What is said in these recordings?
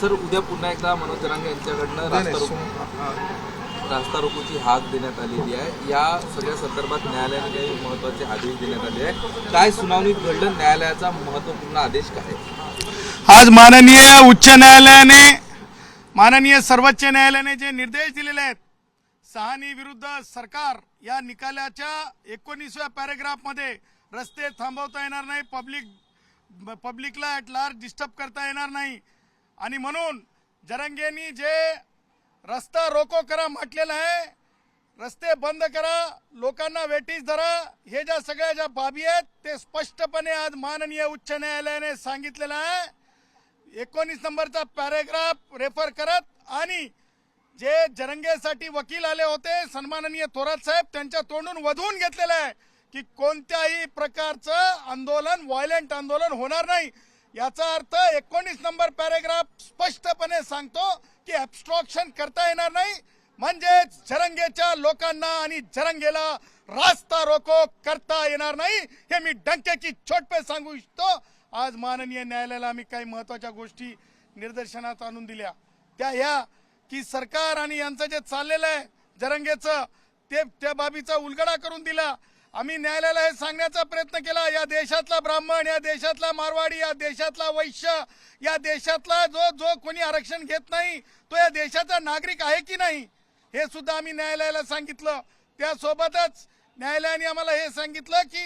Sir उद्या पुन्हा एकदा मनोज जरांगे यांच्याकडनं रास्ता रोको रास्ता रोकोची हाक देण्यात आलेली आहे. या सगळ्या संदर्भात न्यायालयाने काही महत्त्वाचे आदेश देण्यात आले आहे काय सुनावणीत घडलं? न्यायालयाचा महत्त्वपूर्ण आदेश काय? आज माननीय उच्च न्यायालयाने माननीय सर्वोच्च न्यायालयाने जे निर्देश दिलेले आहेत सहानी विरुद्ध सरकार या निकालाच्या एकोणीसव्या पॅरेग्राफमध्ये रस्ते थांबवता येणार नाही पब्लिक पब्लिकला ॲट लार्ज डिस्टर्ब करता येणार नाही. आणि म्हणून जरंगेनी जे रस्ता रोको करा म्हटलेलं आहे रस्ते बंद करा लोकांना वेटीस धरा हे ज्या सगळ्या ज्या बाबी आहेत ते स्पष्टपणे आज माननीय उच्च न्यायालयाने सांगितलेलं आहे. एकोणीस नंबरचा पॅरेग्राफ रेफर करत आणि जे जरंगेसाठी वकील आले होते सन्माननीय थोरात साहेब त्यांच्या तोंडून वधवून घेतलेलं आहे की कोणत्याही प्रकारचं आंदोलन व्हायलेंट आंदोलन होणार नाही. याचा अर्थ एकोणीस नंबर पॅरेग्राफ स्पष्टपणे सांगतो की ऍबस्ट्रॉक्शन करता येणार नाही. म्हणजेच जरंगेच्या लोकांना आणि जरंगेला रास्ता रोको करता येणार नाही. हे मी डंक्याची छोटपे सांगू इच्छितो. आज माननीय न्यायालयाला आम्ही काही महत्त्वाच्या गोष्टी निदर्शनात आणून दिल्या. त्या ह्या की सरकार आणि यांचं जे चाललेलं आहे जरंगेचं ते त्या बाबीचा उलगडा करून दिला. आम्ही न्यायालयाला हे सांगण्याचा प्रयत्न केला या देशातला ब्राह्मण या देशातला मारवाडी या देशातला वैश्य या देशातला जो जो कोणी आरक्षण घेत नाही तो या देशाचा नागरिक आहे की नाही हे सुद्धा आम्ही न्यायालयाला सांगितलं. त्यासोबतच न्यायालयाने आम्हाला हे सांगितलं की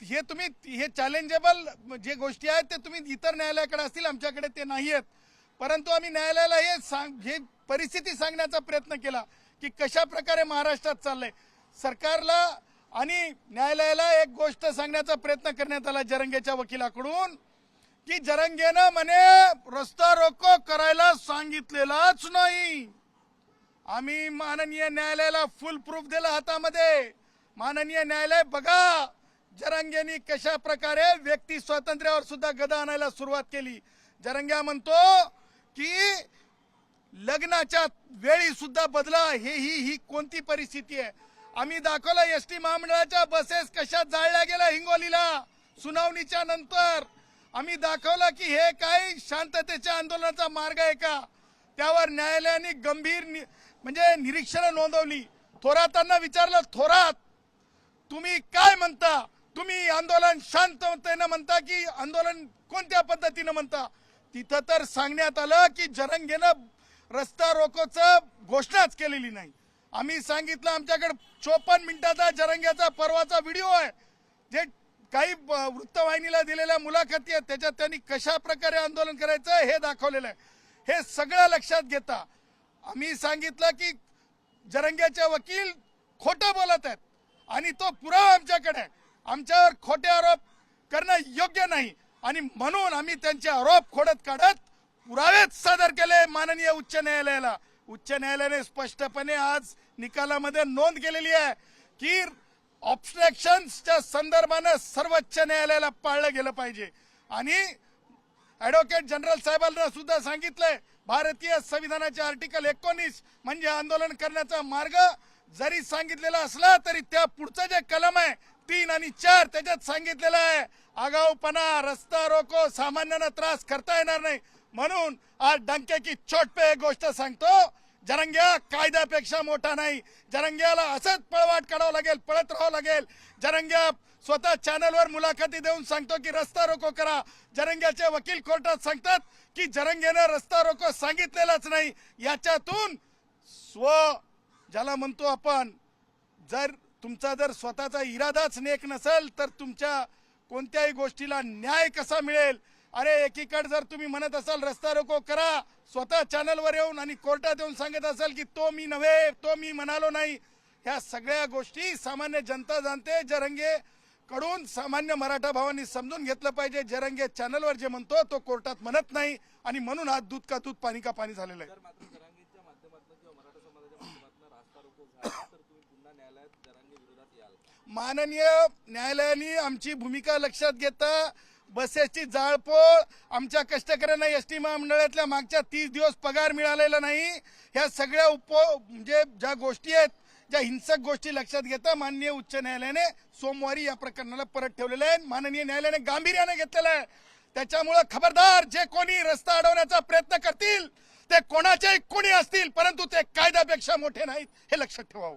हे तुम्ही हे चॅलेंजेबल जे गोष्टी आहेत ते तुम्ही इतर न्यायालयाकडे असतील आमच्याकडे ते नाही आहेत. परंतु आम्ही न्यायालयाला हे सांग हे परिस्थिती सांगण्याचा प्रयत्न केला की कशा प्रकारे महाराष्ट्रात चाललंय. सरकारला आणि न्यायालयाला एक गोष्ट सांगण्याचा प्रयत्न करण्यात आला जरंगेच्या वकिलाकडून की जरंगेनं म्हणे रस्ता रोको करायला सांगितलेलाच नाही. आम्ही माननीय न्यायालयाला फुल प्रूफ दिला हातामध्ये. माननीय न्यायालय बघा जरंगेनी कशा प्रकारे व्यक्ती स्वातंत्र्यावर सुद्धा गदा आणायला सुरुवात केली. जरंग्या म्हणतो की लग्नाच्या वेळी सुद्धा बदला हे ही ही कोणती परिस्थिती आहे? आम्ही दाखवलं एस टी महामंडळाच्या बसेस कशा जाळल्या गेल्या हिंगोलीला. सुनावणीच्या नंतर आम्ही दाखवलं की हे काय शांततेच्या आंदोलनाचा मार्ग आहे का? त्यावर न्यायालयाने गंभीर नि- म्हणजे निरीक्षणं नोंदवली. थोरातांना विचारलं थोरात तुम्ही काय म्हणता? तुम्ही आंदोलन शांततेनं म्हणता की आंदोलन कोणत्या पद्धतीनं म्हणता? तिथं तर सांगण्यात आलं की जरंगेनं रस्ता रोकोचं घोषणाच केलेली नाही. आम्ही सांगितलं आमच्याकडे चोपन्न मिनिटाचा जरंग्याचा परवाचा व्हिडिओ आहे. जे काही वृत्तवाहिनीला दिलेल्या मुलाखती आहेत त्याच्यात त्यांनी कशा प्रकारे आंदोलन करायचं हे दाखवलेलं आहे. हे सगळं लक्षात घेता. आम्ही सांगितलं की जरंग्याचे वकील खोटं बोलत आहेत आणि तो पुरावा आमच्याकडे आमच्यावर खोटे आरोप करणं योग्य नाही. आणि म्हणून आम्ही त्यांचे आरोप खोडत काढत पुरावेच सादर केले माननीय उच्च न्यायालयाला. उच्च न्यायालयाने स्पष्टपणे आज निकालामध्ये नोंद केलेली आहे की ऑब्स्ट्रक्शनच्या संदर्भानं सर्वोच्च न्यायालयाला पाळलं गेलं पाहिजे. आणि ऍडव्होकेट जनरल साहेबांना सुद्धा सांगितलंय भारतीय संविधानाचे आर्टिकल एकोणीस म्हणजे आंदोलन करण्याचा मार्ग जरी सांगितलेला असला तरी त्या पुढचं जे कलम आहे तीन आणि चार त्याच्यात सांगितलेलं आहे आगाऊपणा रस्ता रोको सामान्यांना त्रास करता येणार नाही. म्हणून आज डंक्याची छोटपे गोष्ट सांगतो. जरंग्या कायद्यापेक्षा मोठा नाही. जरंग्याला असंच पळवाट काढावं लागेल पळत राहावं लागेल. जरंग्या स्वतः चॅनलवर मुलाखती देऊन सांगतो की रस्ता रोको करा. जरंग्याचे वकील कोर्टात सांगतात की जरंग्यानं रस्ता रोको सांगितलेलाच नाही. याच्यातून स्व ज्याला म्हणतो आपण जर तुमचा जर स्वतःचा इरादाच नेक नसेल तर तुमच्या कोणत्याही गोष्टीला न्याय कसा मिळेल? अरे एकीकडे जर तुम्ही म्हणत असाल रस्ता रोको करा स्वतः चॅनलवर येऊन आणि कोर्टात येऊन सांगत असाल की तो मी नव्हे तो मी म्हणालो नाही ह्या सगळ्या गोष्टी सामान्य जनता जाणते. जरंगे कडून सामान्य मराठा भावांनी समजून घेतलं पाहिजे. जरंगे चॅनलवर जे म्हणतो तो कोर्टात म्हणत नाही आणि म्हणून हा दूध का दूध पाणी का पाणी झालेलं आहे. माननीय न्यायालयाने आमची भूमिका लक्षात घेता. बसेसची जाळपोळ आमच्या कष्टकऱ्यांना एस टी महामंडळातल्या मागच्या तीस दिवस पगार मिळालेला नाही. ह्या सगळ्या उप म्हणजे ज्या गोष्टी आहेत ज्या हिंसक गोष्टी लक्षात घेता माननीय उच्च न्यायालयाने सोमवारी या प्रकरणाला परत ठेवलेलं आहे. माननीय न्यायालयाने गांभीर्याने घेतलेलं आहे. त्याच्यामुळं खबरदार जे कोणी रस्ता अडवण्याचा प्रयत्न करतील ते कोणाचे कोणी असतील परंतु ते कायद्यापेक्षा मोठे नाहीत हे लक्षात ठेवावं.